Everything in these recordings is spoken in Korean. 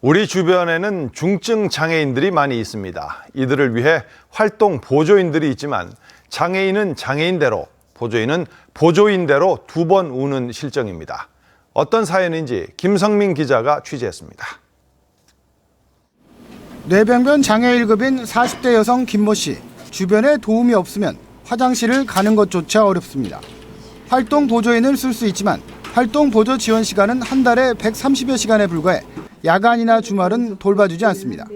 우리 주변에는 중증 장애인들이 많이 있습니다. 이들을 위해 활동 보조인들이 있지만 장애인은 장애인대로, 보조인은 보조인대로 두 번 우는 실정입니다. 어떤 사연인지 김성민 기자가 취재했습니다. 뇌병변 장애 1급인 40대 여성 김모 씨. 주변에 도움이 없으면 화장실을 가는 것조차 어렵습니다. 활동 보조인을 쓸 수 있지만 활동 보조 지원 시간은 한 달에 130여 시간에 불과해 야간이나 주말은 돌봐주지 않습니다.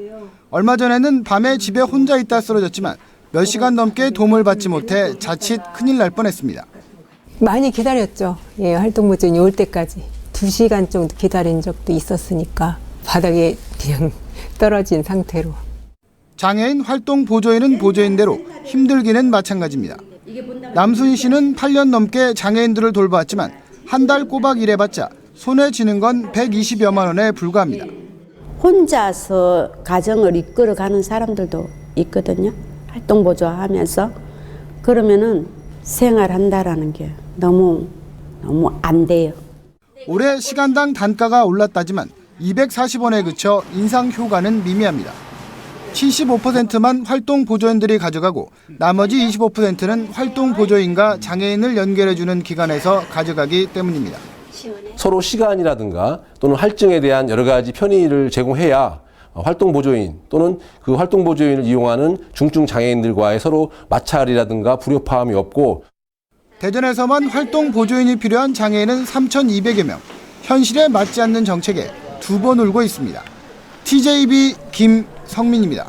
얼마 전에는 밤에 집에 혼자 있다 쓰러졌지만 몇 시간 넘게 도움을 받지 못해 자칫 큰일 날 뻔했습니다. 많이 기다렸죠. 예, 활동보조인이 올 때까지. 두 시간 정도 기다린 적도 있었으니까 바닥에 그냥 떨어진 상태로. 장애인 활동 보조인은 보조인대로 힘들기는 마찬가지입니다. 남순희 씨는 8년 넘게 장애인들을 돌봐왔지만 한 달 꼬박 일해봤자 손에 쥐는 건 120여만 원에 불과합니다. 혼자서 가정을 이끌어가는 사람들도 있거든요. 활동 보조 하면서 그러면은 생활한다라는 게 너무 너무 안 돼요. 올해 시간당 단가가 올랐다지만 240원에 그쳐 인상 효과는 미미합니다. 75%만 활동 보조인들이 가져가고 나머지 25%는 활동 보조인과 장애인을 연결해주는 기관에서 가져가기 때문입니다. 서로 시간이라든가 또는 할증에 대한 여러 가지 편의를 제공해야 어, 활동 보조인 또는 그 활동 보조인을 이용하는 중증 장애인들과의 서로 마찰이라든가 불협화음이 없고 대전에서만 활동 보조인이 필요한 장애인은 3,200여 명. 현실에 맞지 않는 정책에 두 번 울고 있습니다. TJB 김성민입니다.